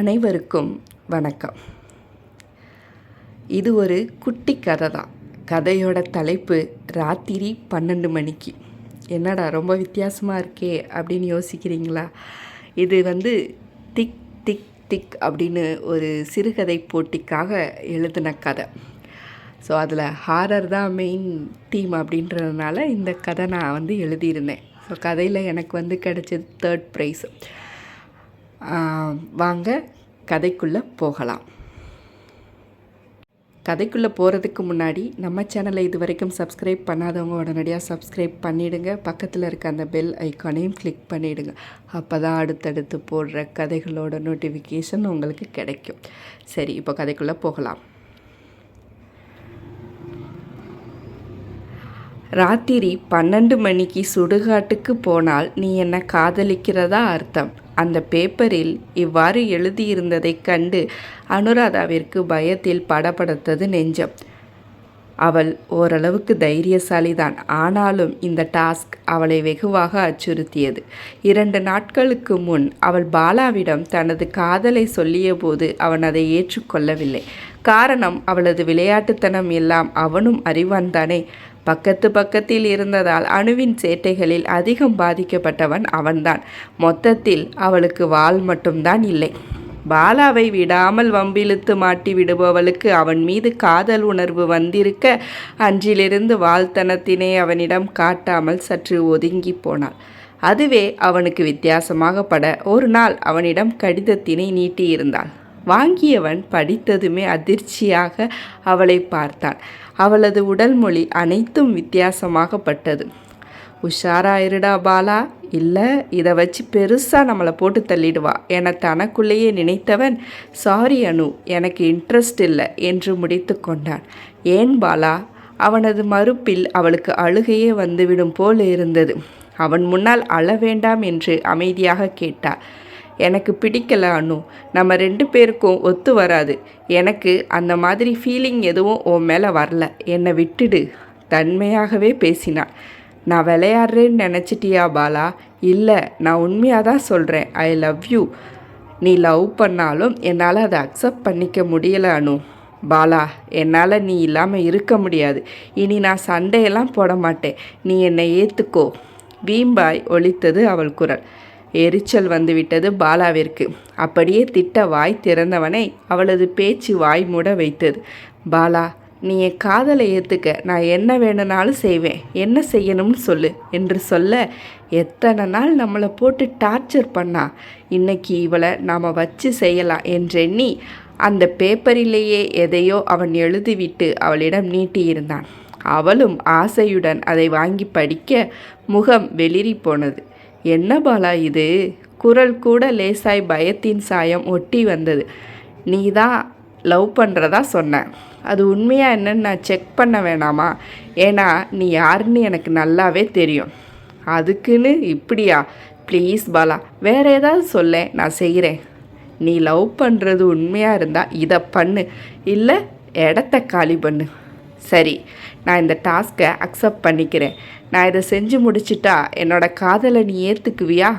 அனைவருக்கும் வணக்கம். இது ஒரு குட்டி கதை தான் கதையோட தலைப்பு ராத்திரி பன்னெண்டு மணிக்கு. என்னடா ரொம்ப வித்தியாசமாக இருக்கே அப்படின்னு யோசிக்கிறீங்களா? இது வந்து திக் திக் திக் அப்படின்னு ஒரு சிறுகதை போட்டிக்காக எழுதின கதை. ஸோ அதில் ஹாரர் தான் மெயின் தீம் அப்படின்றதுனால இந்த கதை நான் வந்து எழுதியிருந்தேன். ஸோ கதையில் எனக்கு வந்து கிடச்சது தேர்ட் ப்ரைஸ் வாங்க கதைக்குள்ளே போகலாம். கதைக்குள்ளே போகிறதுக்கு முன்னாடி நம்ம சேனலை இது வரைக்கும் சப்ஸ்கிரைப் பண்ணாதவங்க உடனடியாக சப்ஸ்கிரைப் பண்ணிவிடுங்க பக்கத்தில் இருக்க அந்த பெல் ஐக்கானையும் கிளிக் பண்ணிவிடுங்க அப்போ தான் அடுத்தடுத்து போடுற கதைகளோட நோட்டிஃபிகேஷன் உங்களுக்கு கிடைக்கும். சரி இப்போ கதைக்குள்ளே போகலாம். ராத்திரி பன்னெண்டு மணிக்கு சுடுகாட்டுக்கு போனால் நீ என்னை காதலிக்கிறதா அர்த்தம்? அந்த பேப்பரில் இவ்வாறு எழுதியிருந்ததைக் கண்டு அனுராதாவிற்கு பயத்தில் படபடத்தது நெஞ்சம். அவள் ஓரளவுக்கு தைரியசாலிதான். ஆனாலும் இந்த டாஸ்க் அவளை வெகுவாக அச்சுறுத்தியது. இரண்டு நாட்களுக்கு முன் அவள் பாலாவிடம் தனது காதலை சொல்லியபோது அவன் அதை ஏற்றுக்கொள்ளவில்லை. காரணம் அவளது விளையாட்டுத்தனம் எல்லாம் அவனும் அறிவான்தானே. பக்கத்து பக்கத்தில் இருந்ததால் அணுவின் சேட்டைகளில் அதிகம் பாதிக்கப்பட்டவன் அவன்தான். மொத்தத்தில் அவளுக்கு வாள் மட்டும்தான் இல்லை. பாலாவை விடாமல் வம்பிழுத்து மாட்டி விடுபவளுக்கு அவன் மீது காதல் உணர்வு வந்திருக்க அன்றிலிருந்து வாழ்த்தனத்தினை அவனிடம் காட்டாமல் சற்று ஒதுங்கி போனாள். அதுவே அவனுக்கு வித்தியாசமாக பட ஒரு நாள் அவனிடம் கடிதத்தினை நீட்டியிருந்தாள். வாங்கியவன் படித்ததுமே அதிர்ச்சியாக அவளை பார்த்தான். அவளது உடல் மொழி அனைத்தும் வித்தியாசமாகப்பட்டது. உஷாராயிருடா பாலா. இல்லை இதை வச்சு பெருசாக நம்மளை போட்டு தள்ளிடுவா என தனக்குள்ளேயே நினைத்தவன் சாரி அனு எனக்கு இன்ட்ரெஸ்ட் இல்லை என்று முடித்து கொண்டான். ஏன் பாலா? அவனது மறுப்பில் அவளுக்கு அழுகையே வந்துவிடும் போல் இருந்தது. அவன் முன்னால் அழ வேண்டாம் என்று அமைதியாக கேட்டாள். எனக்கு பிடிக்கல அனு நம்ம ரெண்டு பேருக்கும் ஒத்து வராது. எனக்கு அந்த மாதிரி ஃபீலிங் எதுவும் உன் மேலே வரல. என்னை விட்டுடு. தன்மையாகவே பேசினாள். நான் விளையாடுறேன்னு நினச்சிட்டியா பாலா? இல்லை நான் உண்மையாக தான் சொல்கிறேன் ஐ லவ் யூ நீ லவ் பண்ணாலும் என்னால் அதை அக்செப்ட் பண்ணிக்க முடியலை அனு பாலா என்னால் நீ இல்லாமல் இருக்க முடியாது. இனி நான் சண்டையெல்லாம் போட மாட்டேன். நீ என்னை ஏற்றுக்கோ வீம்பாய் ஒழித்தது அவள் குரல். எரிச்சல் வந்துவிட்டது பாலாவிற்கு. அப்படியே திட்ட வாய் திறந்தவனை அவளது பேச்சு வாய் மூட வைத்தது. பாலா நீ என் காதலை ஏற்றுக்க நான் என்ன வேணும்னாலும் செய்வேன். என்ன செய்யணும்னு சொல்லு என்று சொல்ல எத்தனை நாள் நம்மளை போட்டு டார்ச்சர் பண்ணா. இன்னைக்கு இவளை நாம் வச்சு செய்யலாம் என்றெண்ணி அந்த பேப்பரிலேயே எதையோ அவன் எழுதிவிட்டு அவளிடம் நீட்டியிருந்தான். அவளும் ஆசையுடன் அதை வாங்கி படிக்க முகம் வெளிரி போனது என்ன பாலா இது? குரல் கூட லேசாய் பயத்தின் சாயம் ஒட்டி வந்தது. நீ தான் லவ் பண்ணுறதா சொன்னேன் அது உண்மையாக என்னன்னு நான் செக் பண்ண வேணாமா? ஏன்னா நீ யாருன்னு எனக்கு நல்லாவே தெரியும். அதுக்குன்னு இப்படியா? ப்ளீஸ் பாலா வேற ஏதாவது சொல்ல நான் செய்கிறேன் நீ லவ் பண்ணுறது உண்மையாக இருந்தால் இதை பண்ணு. இல்லை இடத்த காலி பண்ணு. சரி நான் இந்த டாஸ்க்கை அக்செப்ட் பண்ணிக்கிறேன். நான் இதை செஞ்சு முடிச்சிட்டா என்னோட காதலை நீ ஏற்றுக்குவியா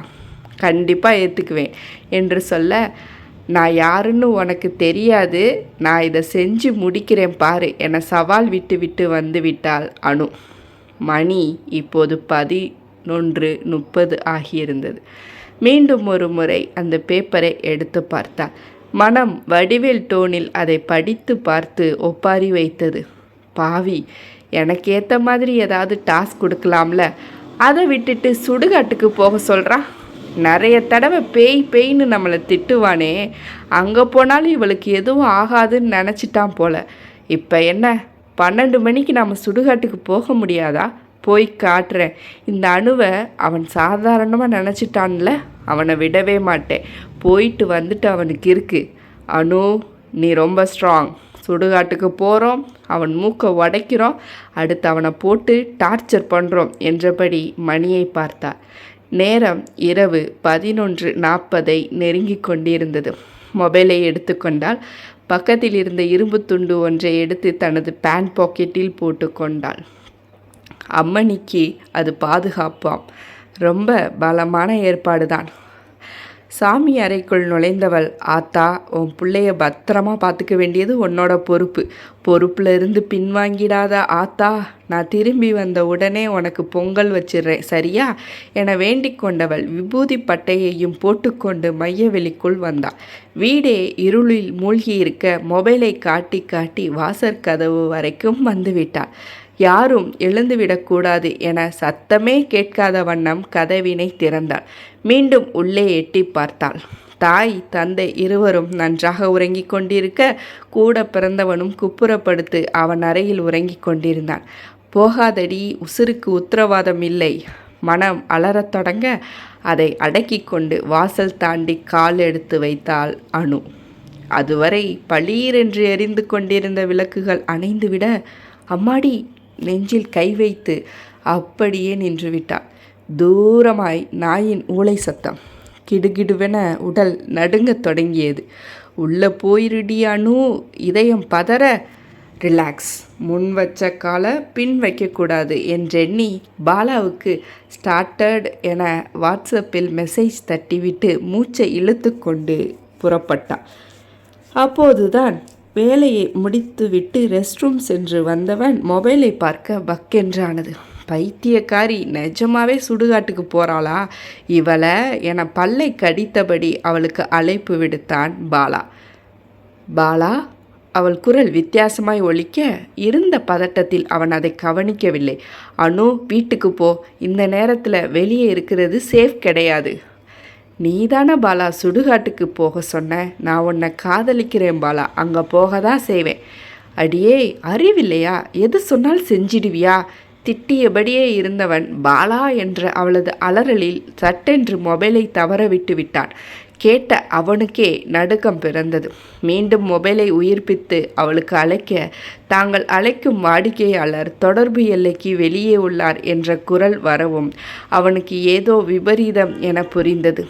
கண்டிப்பாக ஏற்றுக்குவேன் என்று சொல்ல நான் யாருன்னு உனக்கு தெரியாது. நான் இதை செஞ்சு முடிக்கிறேன் பாரு என்னை சவால் விட்டு விட்டு வந்து விட்டாள் அணு மணி இப்போது பதினொன்று முப்பது ஆகியிருந்தது. மீண்டும் ஒரு முறை அந்த பேப்பரை எடுத்து பார்த்தாள். மனம் வடிவேல் டோனில் அதை படித்து பார்த்து ஒப்பாரி வைத்தது. பாவி எனக்கு ஏற்ற மாதிரி ஏதாவது டாஸ்க் கொடுக்கலாம்ல? அதை விட்டுட்டு சுடுகாட்டுக்கு போக சொல்கிறான் நிறைய தடவை பேய் பேய்னு நம்மளை திட்டுவானே. அங்கே போனாலும் இவளுக்கு எதுவும் ஆகாதுன்னு நினச்சிட்டான் போல. இப்போ என்ன? பன்னெண்டு மணிக்கு நம்ம சுடுகாட்டுக்கு போக முடியாதா? போய் காட்டுறேன். இந்த அணுவை அவன் சாதாரணமாக நினச்சிட்டான்ல? அவனை விடவே மாட்டேன். போயிட்டு வந்துட்டு அவனுக்கு இருக்குது அணு நீ ரொம்ப ஸ்ட்ராங் சுடுகாட்டுக்கு போகிறோம் அவன் மூக்கை உடைக்கிறோம். அடுத்து அவனை போட்டு டார்ச்சர் பண்ணுறோம் என்றபடி மணியை பார்த்தார் நேரம் இரவு பதினொன்று நாற்பதை நெருங்கி கொண்டிருந்தது. மொபைலை எடுத்துக்கொண்டால் பக்கத்தில் இருந்த இரும்பு துண்டு ஒன்றை எடுத்து தனது பேண்ட் பாக்கெட்டில் போட்டுக்கொண்டாள் அம்மணிக்கு அது பாதுகாப்பாம். ரொம்ப பலமான ஏற்பாடு தான் சாமி அறைக்குள் நுழைந்தவள் ஆத்தா உன் பிள்ளைய பத்திரமா பார்த்துக்க வேண்டியது உன்னோட பொறுப்பு. பொறுப்புல இருந்து பின்வாங்கிடாத ஆத்தா நான் திரும்பி வந்த உடனே உனக்கு பொங்கல் வச்சிடுறேன் சரியா? என வேண்டிக் கொண்டவள் விபூதி பட்டையையும் போட்டுக்கொண்டு மையவெளிக்குள் வந்தாள் வீடே இருளில் மூழ்கி இருக்க மொபைலை காட்டி காட்டி வாசற்கதவு வரைக்கும் வந்துவிட்டாள் யாரும் எழுந்துவிடக்கூடாது என சத்தமே கேட்காத வண்ணம் கதவினை திறந்தாள். மீண்டும் உள்ளே எட்டி பார்த்தாள். தாய் தந்தை இருவரும் நன்றாக உறங்கிக் கொண்டிருக்க கூட பிறந்தவனும் குப்புறப்படுத்து அவன் அறையில் உறங்கிக் கொண்டிருந்தான். போகாதடி உசுருக்கு உத்தரவாதம் இல்லை. மனம் அலறத் தொடங்க அதை அடக்கி கொண்டு வாசல் தாண்டி கால் எடுத்து வைத்தாள் அணு அதுவரை பளீரென்று எரிந்து கொண்டிருந்த விளக்குகள் அணைந்துவிட அம்மாடி நெஞ்சில் கை வைத்து அப்படியே நின்றுவிட்டாள் தூரமாய் நாயின் ஊளை சத்தம். கிடுகிடுவென உடல் நடுங்கத் தொடங்கியது. உள்ள போயிருடி அணு இதயம் பதற. ரிலாக்ஸ். முன் வச்ச காலை பின் வைக்கக்கூடாது என்றெண்ணி பாலாவுக்கு ஸ்டார்டட் என வாட்ஸ்அப்பில் மெசேஜ் தட்டிவிட்டு மூச்சை இழுத்து கொண்டு புறப்பட்டான். அப்போதுதான் வேலையை முடித்துவிட்டு ரெஸ்ட் ரூம் சென்று வந்தவன் மொபைலை பார்க்க பக்கென்றானது பைத்தியக்காரி நிஜமாவே சுடுகாட்டுக்கு போகிறாளா இவளை என பல்லை கடித்தபடி அவளுக்கு அழைப்பு விடுத்தான் பாலா. பாலா அவள் குரல் வித்தியாசமாய் ஒழிக்க இருந்த பதட்டத்தில் அவன் அதை கவனிக்கவில்லை. அனு வீட்டுக்கு போ. இந்த நேரத்தில் வெளியே இருக்கிறது சேஃப் கிடையாது. நீதான பாலா சுடுகாட்டுக்கு போக சொன்ன? நான் உன்னை காதலிக்கிறேன் பாலா. அங்கே போக தான் செய்வேன். அடியே அறிவில்லையா? எது சொன்னால் செஞ்சிடுவியா? திட்டியபடியே இருந்தவன் பாலா என்ற அவளது அலறலில் சட்டென்று மொபைலை தவற விட்டு விட்டான். கேட்ட அவனுக்கே நடுக்கம் பிறந்தது. மீண்டும் மொபைலை உயிர்ப்பித்து அவளுக்கு அழைக்க தாங்கள் அழைக்கும் வாடிக்கையாளர் தொடர்பு எல்லைக்கு வெளியே உள்ளார் என்ற குரல் வரவும் அவனுக்கு ஏதோ விபரீதம் என புரிந்தது.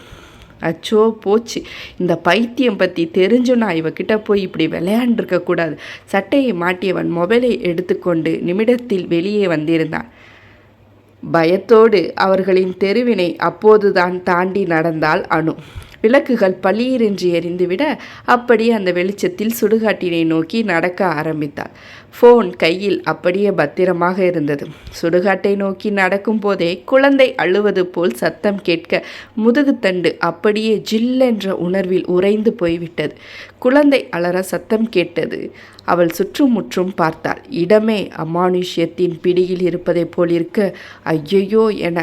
அச்சோ போச்சு. இந்த பைத்தியம் பற்றி தெரிஞ்சும் நான் இவகிட்ட போய் இப்படி விளையாண்டுருக்கக்கூடாது சட்டையை மாட்டியவன் மொபைலை எடுத்துக்கொண்டு நிமிடத்தில் வெளியே வந்திருந்தான். பயத்தோடு அவர்களின் தெருவினை அப்போதுதான் தாண்டி நடந்தாள் அணு விளக்குகள் பளீரென்று எரிந்துவிட அப்படியே அந்த வெளிச்சத்தில் சுடுகாட்டினை நோக்கி நடக்க ஆரம்பித்தாள். ஃபோன் கையில் அப்படியே பத்திரமாக இருந்தது. சுடுகாட்டை நோக்கி நடக்கும் போதே குழந்தை அழுவது போல் சத்தம் கேட்க முதுகுத்தண்டு அப்படியே ஜில்லென்ற உணர்வில் உறைந்து போய்விட்டது. குழந்தை அலற சத்தம் கேட்டது. அவள் சுற்றுமுற்றும் பார்த்தாள். இடமே அமானுஷ்யத்தின் பிடியில் இருப்பதைப் போல் இருக்க ஐயையோ என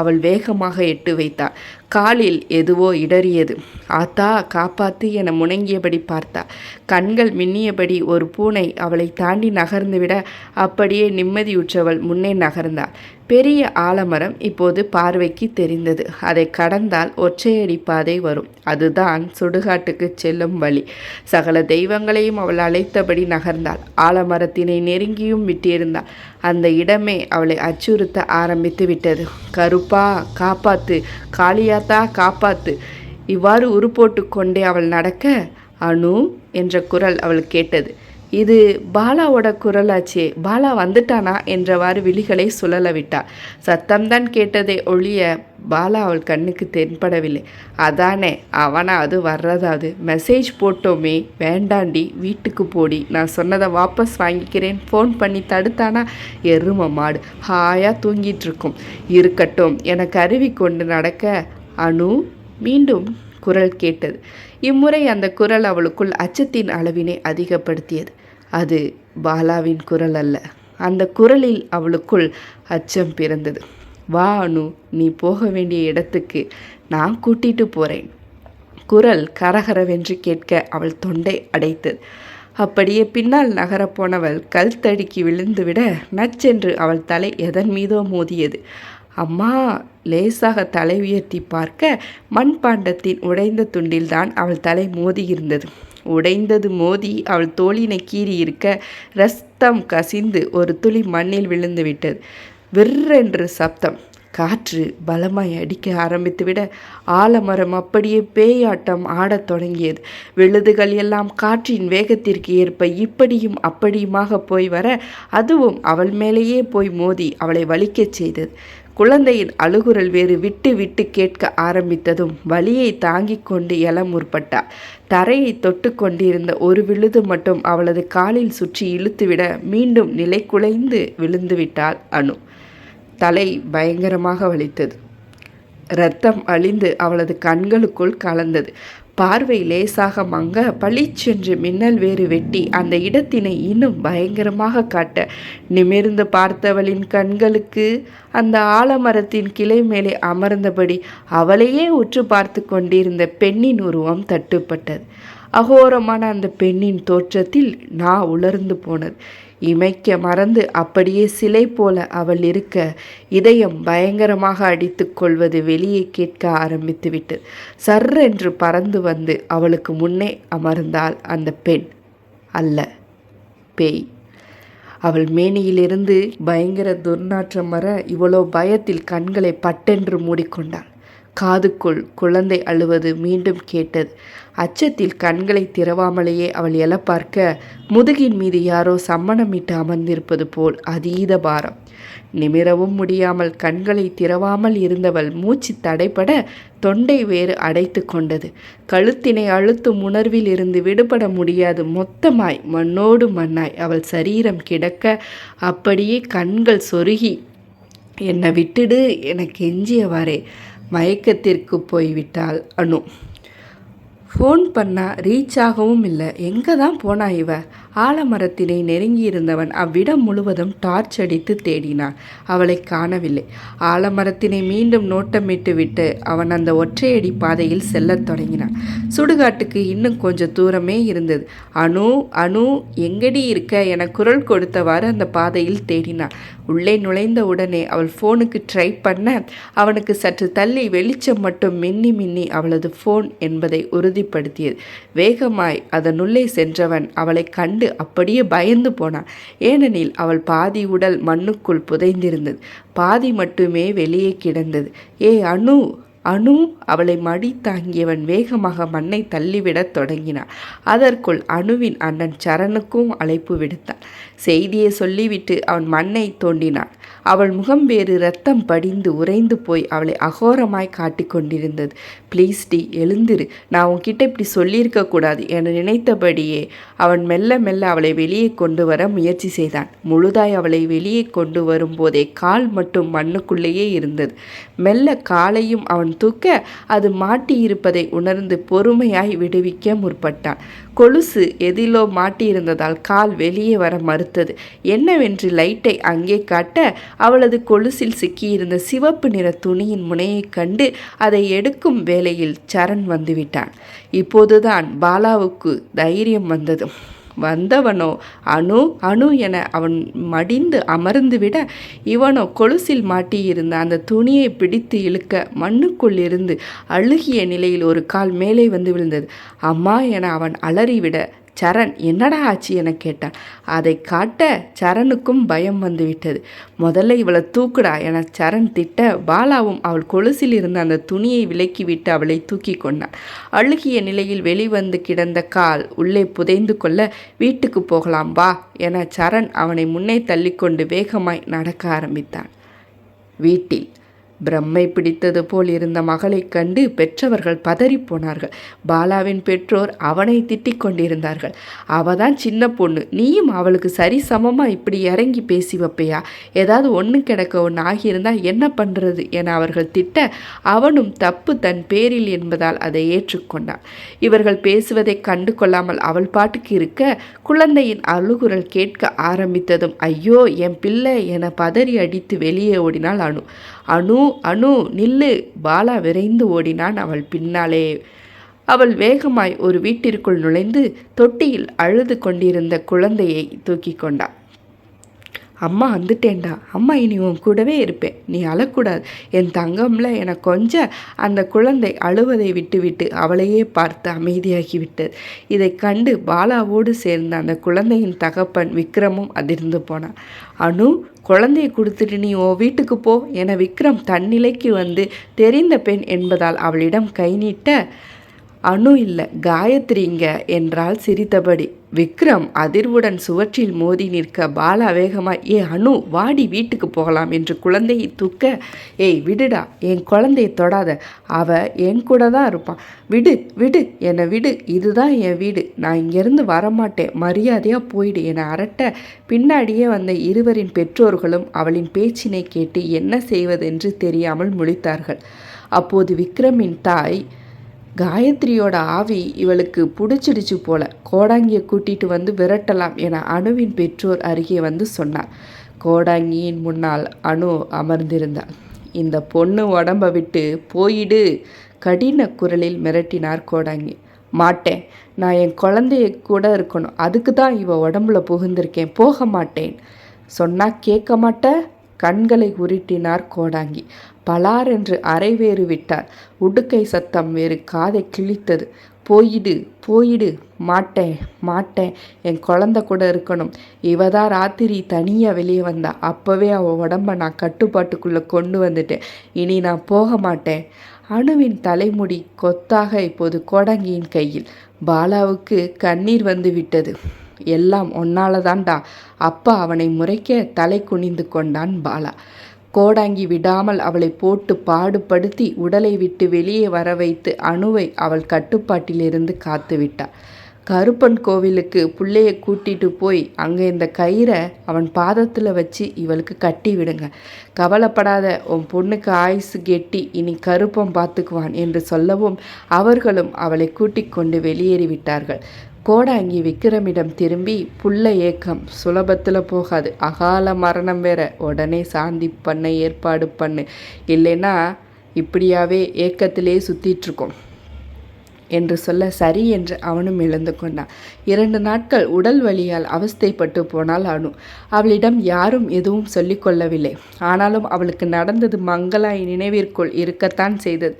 அவள் வேகமாக எட்டு வைத்தாள். காலில் எதுவோ இடறியது. ஆத்தா காப்பாத்து என முணங்கியபடி பார்த்தா. கண்கள் மின்னியபடி ஒரு பூனை அவளை தாண்டி நகர்ந்துவிட அப்படியே நிம்மதியுற்றவள் முன்னே நகர்ந்தாள். பெரிய ஆலமரம் இப்போது பார்வைக்கு தெரிந்தது. அதை கடந்தால் ஒற்றையடி பாதை வரும். அதுதான் சுடுகாட்டுக்கு செல்லும் வழி. சகல தெய்வங்களையும் அவள் அழைத்தபடி நகர்ந்தாள். ஆலமரத்தினை நெருங்கியும் விட்டிருந்தாள். அந்த இடமே அவளை அச்சுறுத்த ஆரம்பித்து விட்டது கருப்பா காப்பாத்து. காளியாத்தா காப்பாத்து. இவ்வாறு உருப்போட்டு கொண்டே அவள் நடக்க அனு என்ற குரல் அவள் கேட்டது. இது பாலாவோட குரலாச்சே பாலா வந்துட்டானா என்றவாறு விழிகளை சுழல விட்டாள் சத்தம்தான் கேட்டதை ஒழிய பாலா அவள் கண்ணுக்கு தென்படவில்லை. அதானே அவனா அது வர்றதாவது? மெசேஜ் போட்டோமே வேண்டாண்டி வீட்டுக்கு போடி. நான் சொன்னதை வாபஸ் வாங்கிக்கிறேன். ஃபோன் பண்ணி தடுத்தானா? எரும மாடு. ஹாயாக தூங்கிட்டு இருக்கும். இருக்கட்டும் எனக்கு அருவி கொண்டு நடக்க அனு மீண்டும் குரல் கேட்டது. இம்முறை அந்த குரல் அவளுக்குள் அச்சத்தின் அளவினை அதிகப்படுத்தியது. அது பாலாவின் குரல் அல்ல. அந்த குரலில் அவளுக்குள் அச்சம் பிறந்தது. வா அனு நீ போக வேண்டிய இடத்துக்கு நான் கூட்டிட்டு போகிறேன் குரல் கரகரவென்று கேட்க அவள் தொண்டை அடைத்தது. அப்படியே பின்னால் நகரப்போனவள் கல் தடுக்கி விழுந்துவிட நச்சென்று அவள் தலை எதன் மீதோ மோதியது. அம்மா லேசாக தலை உயர்த்தி பார்க்க மண்பாண்டத்தின் உடைந்த துண்டில்தான் அவள் தலை மோதியிருந்தது உடைந்தது மோதி அவள் தோளினை கீறி இருக்க ரத்தம் கசிந்து ஒரு துளி மண்ணில் விழுந்து விட்டது. விற்றென்று சப்தம். காற்று பலமாய் அடிக்க ஆரம்பித்துவிட ஆலமரம் அப்படியே பேயாட்டம் ஆடத் தொடங்கியது. விழுதுகள் எல்லாம் காற்றின் வேகத்திற்கு ஏற்ப இப்படியும் அப்படியுமாக போய் வர அதுவும் அவள் மேலேயே போய் மோதி அவளை வலிக்கச் செய்தது. குழந்தையின் அழுகுரல் வேறு விட்டு விட்டு கேட்க ஆரம்பித்ததும் வலியை தாங்கிக் கொண்டு எழ முற்பட்டாள் தரையை தொட்டு கொண்டிருந்த ஒரு விழுது மட்டும் அவளது காலில் சுற்றி இழுத்துவிட மீண்டும் நிலை குலைந்து விழுந்துவிட்டாள் அணு அனு. தலை பயங்கரமாக வலித்தது. இரத்தம் அழிந்து அவளது கண்களுக்குள் கலந்தது. பார்வை லேசாக மங்க பளிச்சென்று மின்னல் வேறு வெட்டி அந்த இடத்தினை இன்னும் பயங்கரமாக காட்ட. நிமிர்ந்து பார்த்தவளின் கண்களுக்கு அந்த ஆலமரத்தின் கிளை மேலே அமர்ந்தபடி அவளையே உற்று பார்த்து கொண்டிருந்த பெண்ணின் உருவம் தட்டுப்பட்டது. அகோரமான அந்த பெண்ணின் தோற்றத்தில் நான் உலர்ந்து போனது. இமைக்க மறந்து அப்படியே சிலை போல அவள் இருக்க இதயம் பயங்கரமாக அடித்து கொள்வது வெளியே கேட்க ஆரம்பித்து விட்டது சர்ரென்று பறந்து வந்து அவளுக்கு முன்னே அமர்ந்தாள் அந்த பெண். அல்ல பேய். அவள் மேனியிலிருந்து பயங்கர துர்நாற்றம் வர இவ்வளோ பயத்தில் கண்களை பட்டென்று மூடிக்கொண்டாள். காதுக்குள் குழந்தை அழுவது மீண்டும் கேட்டது. அச்சத்தில் கண்களை திறவாமலேயே அவள் எழ பார்க்க முதுகின் மீது யாரோ சம்மணமிட்டு அமர்ந்திருப்பது போல் அதீத பாரம். நிமிரவும் முடியாமல் கண்களை திறவாமல் இருந்தவள் மூச்சு தடைப்பட தொண்டை வேறு அடைத்து கொண்டது. கழுத்தினை அழுத்தும் உணர்வில் இருந்து விடுபட முடியாது. மொத்தமாய் மண்ணோடு மண்ணாய் அவள் சரீரம் கிடக்க அப்படியே கண்கள் சொருகி என்னை விட்டுடு எனக்கு எஞ்சியவாறே மயக்கத்திற்கு போய்விட்டாள் அனு. ஃபோன் பண்ணால் ரீச் ஆகவும் இல்லை. எங்கே தான் போனா இவ? ஆலமரத்தினை நெருங்கியிருந்தவன் அவ்விடம் முழுவதும் டார்ச் அடித்து தேடினான். அவளை காணவில்லை. ஆலமரத்தினை மீண்டும் நோட்டமிட்டு விட்டு அவன் அந்த ஒற்றையடி பாதையில் செல்லத் தொடங்கினான். சுடுகாட்டுக்கு இன்னும் கொஞ்சம் தூரமே இருந்தது. அணு அணு எங்கடி இருக்க? என குரல் கொடுத்தவாறு அந்த பாதையில் தேடினான். உள்ளே நுழைந்த உடனே அவள் ஃபோனுக்கு ட்ரை பண்ண அவனுக்கு சற்று தள்ளி வெளிச்சம் மட்டும் மின்னி மின்னி அவளது ஃபோன் என்பதை உறுதிப்படுத்தியது. வேகமாய் அதனுள்ளே சென்றவன் அவளை கண்டு கண்டு அப்படியே பயந்து போனான். ஏனெனில் அவள் பாதி உடல் மண்ணுக்குள் புதைந்திருந்தது. பாதி மட்டுமே வெளியே கிடந்தது. ஏ அணு அணு அவளை மடி தாங்கியவன் வேகமாக மண்ணை தள்ளிவிடத் தொடங்கினான் அதற்குள் அணுவின் அண்ணன் சரணுக்கும் அழைப்பு விடுத்தான் செய்தியை சொல்லிவிட்டு அவன் மண்ணை தோண்டினான். அவள் முகம் வேறு ரத்தம் படிந்து உறைந்து போய் அவளை அகோரமாய் காட்டிக் கொண்டிருந்தது. ப்ளீஸ் டி எழுந்திரு. நான் உன்கிட்ட இப்படி சொல்லியிருக்க கூடாது என நினைத்தபடியே அவன் மெல்ல மெல்ல அவளை வெளியே கொண்டு வர முயற்சி செய்தான். முழுதாய் அவளை வெளியே கொண்டு வரும்போதே கால் மட்டும் மண்ணுக்குள்ளேயே இருந்தது. மெல்ல காலையும் அவன் தூக்க அது மாட்டியிருப்பதை உணர்ந்து பொறுமையாய் விடுவிக்க முற்பட்டான். கொலுசு எதிலோ மாட்டியிருந்ததால் கால் வெளியே வர மறுத்தது. என்னவென்று லைட்டை அங்கே காட்ட அவளது கொலுசில் சிக்கியிருந்த சிவப்பு நிற துணியின் முனையைக் கண்டு அதை எடுக்கும் வேளையில் சரண் வந்துவிட்டான். இப்போதுதான் பாலாவுக்கு தைரியம் வந்தது. வந்தவனோ? அணு அணு என அவன் மடிந்து அமர்ந்துவிட இவனோ கொலுசில் மாட்டியிருந்த அந்த துணியை பிடித்து இழுக்க மண்ணுக்குள் இருந்து அழுகிய நிலையில் ஒரு கால் மேலே வந்து விழுந்தது. அம்மா என அவன் அலறிவிட சரண் என்னடா ஆச்சு என கேட்டான். அதை காட்ட சரணுக்கும் பயம் வந்துவிட்டது. முதல்ல இவளை தூக்குடா என சரண் திட்ட பாலாவும் அவள் கொலுசில் இருந்த அந்த துணியை விலக்கிவிட்டு அவளை தூக்கி கொண்டான். அழுகிய நிலையில் வெளிவந்து கிடந்த கால் உள்ளே புதைந்து கொள்ள வீட்டுக்கு போகலாம் வா என சரண் அவனை முன்னே தள்ளிக்கொண்டு வேகமாய் நடக்க ஆரம்பித்தான். வீட்டில் பிரம்மை பிடித்தது போல் இருந்த மகளைக் கண்டு பெற்றவர்கள் பதறிப்போனார்கள் பாலாவின் பெற்றோர் அவனை திட்டிக் கொண்டிருந்தார்கள். அவ தான் சின்ன பொண்ணு. நீயும் அவளுக்கு சரி சமமாக இப்படி இறங்கி பேசி வைப்பையா? ஏதாவது ஒன்று கிடக்க ஒன்று ஆகியிருந்தால் என்ன பண்ணுறது என அவர்கள் திட்ட அவனும் தப்பு தன் பேரில் என்பதால் அதை ஏற்றுக்கொண்டான் இவர்கள் பேசுவதை கண்டு கொள்ளாமல் அவள் பாட்டுக்கு இருக்க குழந்தையின் அழுகுரல் கேட்க ஆரம்பித்ததும் ஐயோ என் பிள்ளை என பதறி அடித்து வெளியே ஓடினாள் அணு அணு அணு நில்லு. பாலா விரைந்து ஓடினான் அவள் பின்னாலே. அவள் வேகமாய் ஒரு வீட்டிற்குள் நுழைந்து தொட்டியில் அழுது கொண்டிருந்த குழந்தையை தூக்கி கொண்டாள். அம்மா வந்துட்டேன்டா. அம்மா இனி உன் கூடவே இருப்பேன். நீ அழக்கூடாது. என் தங்கம்ல என கொஞ்சம் அந்த குழந்தை அழுவதை விட்டுவிட்டு அவளையே பார்த்து அமைதியாகிவிட்டது. இதை கண்டு பாலாவோடு சேர்ந்த அந்த குழந்தையின் தகப்பன் விக்ரமும் அதிர்ந்து போனான். அனு குழந்தையை கொடுத்துட்டு நீ ஓ வீட்டுக்கு போ என விக்ரம் தன்னிலைக்கு வந்து தெரிந்த பெண் என்பதால் அவளிடம் கை நீட்ட அணு இல்லை காயத்ரிங்க என்றால் சிரித்தபடி. விக்ரம் அதிர்வுடன் சுவற்றில் மோதி நிற்க பாலா வேகமாக ஏ அனு வாடி வீட்டுக்கு போகலாம் என்று குழந்தையை தூக்க ஏய் விடுடா என் குழந்தையை தொடாத. அவ என் கூட தான் இருப்பான் விடு விடு என்னை விடு. இதுதான் என் வீடு. நான் இங்கேருந்து வரமாட்டேன். மரியாதையாக போயிடு என அரட்ட பின்னாடியே வந்த இருவரின் பெற்றோர்களும் அவளின் பேச்சினை கேட்டு என்ன செய்வதென்று தெரியாமல் முழித்தார்கள். அப்போது விக்ரமின் தாய் காயத்ரியோட ஆவி இவளுக்கு பிடிச்சிடுச்சு போல. கோடாங்கியை கூட்டிட்டு வந்து விரட்டலாம் என அணுவின் பெற்றோர் அருகே வந்து சொன்னார். கோடாங்கியின் முன்னால் அணு அமர்ந்திருந்தாள். இந்த பொண்ணு உடம்ப விட்டு போயிடு கடின குரலில் மிரட்டினார் கோடாங்கி. மாட்டேன் நான் என் குழந்தைய கூட இருக்கணும். அதுக்கு தான் இவ உடம்புல புகுந்திருக்கேன். போக மாட்டேன். சொன்னா கேட்க மாட்ட? கண்களை உருட்டினார் கோடாங்கி. பலார் என்று அரைவேறு விட்டார் உடுக்கை சத்தம் வேறு காதை கிழித்தது. போயிடு போயிடு மாட்டேன் மாட்டேன் என் குழந்த கூட இருக்கணும். இவ தான் ராத்திரி தனியாக வெளியே வந்தா அப்போவே அவள் உடம்ப நான் கட்டுப்பாட்டுக்குள்ளே கொண்டு வந்துட்டேன். இனி நான் போக மாட்டேன். அணுவின் தலைமுடி கொத்தாக இப்போது கோடங்கியின் கையில். பாலாவுக்கு கண்ணீர் வந்து விட்டது. எல்லாம் ஒன்னால தான்டா அப்பா அவனை முறைக்க தலை குனிந்து கொண்டான் பாலா. கோடாங்கி விடாமல் அவளை போட்டு பாடுபடுத்தி உடலை விட்டு வெளியே வர வைத்து அணுவை அவள் கட்டுப்பாட்டிலிருந்து காத்து விட்டாள் கருப்பன் கோவிலுக்கு பிள்ளைய கூட்டிட்டு போய் அங்கே இந்த கயிறை அவன் பாதத்தில் வச்சு இவளுக்கு கட்டி விடுங்க. கவலைப்படாத உன் பொண்ணுக்கு ஆயுசு கெட்டி இனி கருப்பம் பார்த்துக்குவான் என்று சொல்லவும் அவர்களும் அவளை கூட்டிக் கொண்டு வெளியேறிவிட்டார்கள். கோடாங்கி விக்ரமிடம் திரும்பி புள்ள ஏக்கம் சுலபத்தில் போகாது. அகால மரணம் வேற. உடனே சாந்தி பண்ண ஏற்பாடு பண்ணு. இல்லைன்னா இப்படியாவே ஏக்கத்திலே சுற்றிட்டுருக்கோம் என்று சொல்ல சரி என்று அவனும் எழுந்து கொண்டான். இரண்டு நாட்கள் உடல் வலியால் அவஸ்தைப்பட்டு போனால் அனு. அவளிடம் யாரும் எதுவும் சொல்லிக்கொள்ளவில்லை ஆனாலும் அவளுக்கு நடந்தது மங்களாய் நினைவிற்குள் இருக்கத்தான் செய்தது.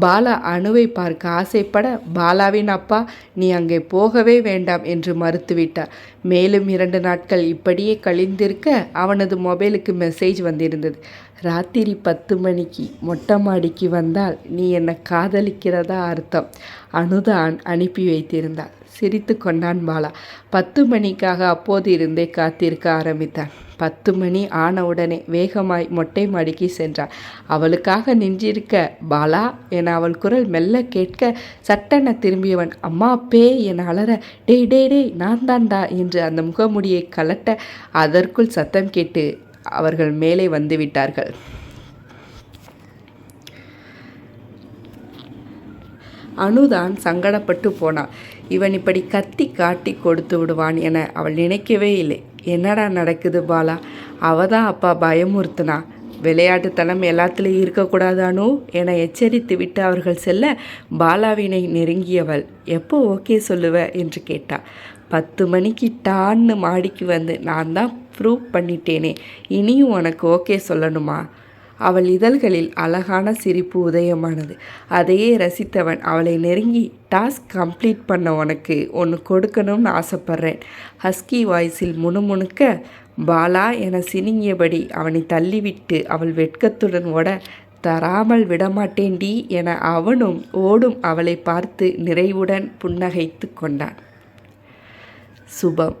பாலா அணுவை பார்க்க ஆசைப்பட பாலாவின் அப்பா நீ அங்கே போகவே வேண்டாம் என்று மறுத்துவிட்டார். மேலும் இரண்டு நாட்கள் இப்படியே கழிந்திருக்க அவனது மொபைலுக்கு மெசேஜ் வந்திருந்தது. ராத்திரி பத்து மணிக்கு மொட்டை மாடிக்கு வந்தால் நீ என்னை காதலிக்கிறதா அர்த்தம். அனுதான் அனுப்பி வைத்திருந்தாள். சிரித்து கொண்டான் பாலா. பத்து மணிக்காக அப்போது இருந்தே காத்திருக்க ஆரம்பித்தான். பத்து மணி ஆனவுடனே வேகமாய் மொட்டை மாடிக்கு சென்றாள். அவளுக்காக நின்றிருக்க பாலா என அவள் குரல் மெல்ல கேட்க சட்டென திரும்பியவன் அம்மா பே என அலற டேய் டே டேய் நான் தான்டா என்று அந்த முகமுடியை கலட்ட அதற்குள் சத்தம் கேட்டு அவர்கள் மேலே வந்துவிட்டார்கள். அனுதான் சங்கடப்பட்டு போனாள் இவன் இப்படி கத்தி காட்டி கொடுத்து விடுவான் என அவள் நினைக்கவே இல்லை. என்னடா நடக்குது பாலா? அவதான் அப்பா பயமுறுத்தினா விளையாட்டுத்தனம் எல்லாத்துலேயும் இருக்கக்கூடாதானோ என எச்சரித்து விட்டு அவர்கள் செல்ல பாலாவினை நெருங்கியவள். எப்போ ஓகே சொல்லுவ? என்று கேட்டா பத்து மணிக்கு டான்னு மாடிக்கு வந்து நான் தான் ப்ரூவ் பண்ணிட்டேனே இனியும் உனக்கு ஓகே சொல்லணுமா? அவள் இதழ்களில் அழகான சிரிப்பு உதயமானது. அதையே ரசித்தவன் அவளை நெருங்கி டாஸ்க் கம்ப்ளீட் பண்ண உனக்கு ஒன்று கொடுக்கணும்னு ஆசைப்பட்றேன். ஹஸ்கி வாய்ஸில் முணுமுணுக்க பாலா என சினிங்கியபடி அவனை தள்ளிவிட்டு அவள் வெட்கத்துடன் ஓட தராமல் விடமாட்டேண்டி என அவனும் ஓடும் அவளை பார்த்து நிறைவுடன் புன்னகைத்து கொண்டான். சுபம்.